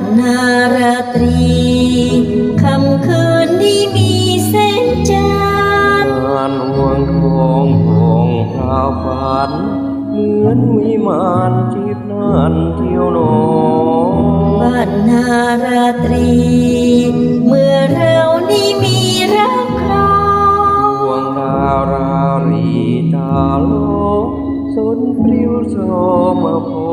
ดนาราตรีคำคืนที่มีเส้นจันทร์งานหวงทองของพาะฝันเหมือนวิมานจิตนานเที่ยวโนบ้านนาราตรี เมื่อเรานี้มีรักครองดวงดารารีตาโลสนปลิวโสมาพอ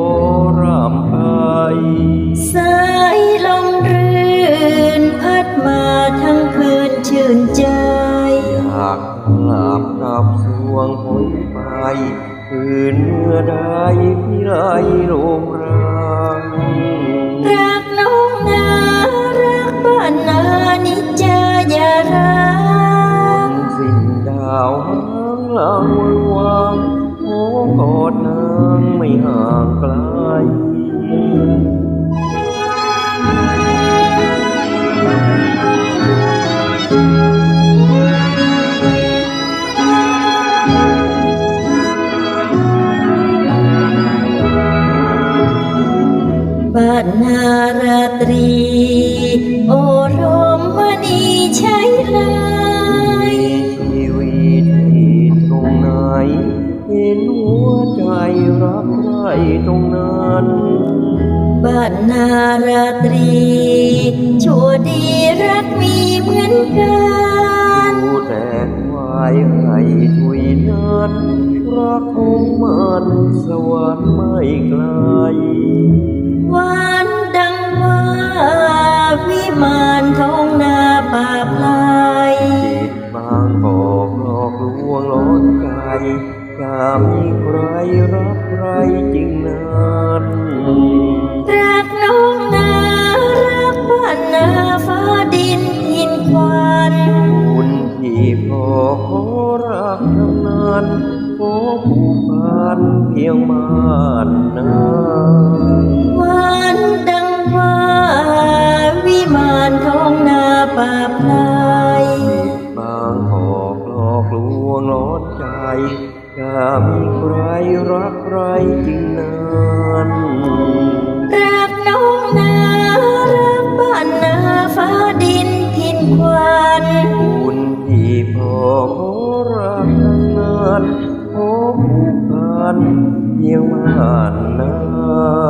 อยากหลับกับสวงผลไปคืนเมื่อใดพี่ไหลลงรังรักน้องนารักบ้านนานิจจาอย่าร้างสิ้นดาวหางลางวันวางโอ้กอดนางไม่ห่างไกล บ้านนาราตรี โอรมมณีใช้เลยชีวิตที่ตรงไหน เห็นหัวใจรักใครตรงนั้นบ้านนาราตรีชั่วดีรักมีเหมือนกันดูแต่ควายให้ทุยนั้นรักของมันสวรรค์ไม่ไกล จะมีใครรักใครจริงนั้นรักน้องนารักบ้านนาฟ้าดินหินควันคุณที่พอขอรักทั้งนั้นขอผูกพันเพียงมานนาหวานดังว่าวิมานทองนาป่าพลายบางหอกหลอกลวงหลอนใจ อย่ามีใครรักใครจริงนานรักน้องนารักบ้านนาฟ้าดินทินควันบุญที่พ่อรักนานขอผูกพันเพียงมานาน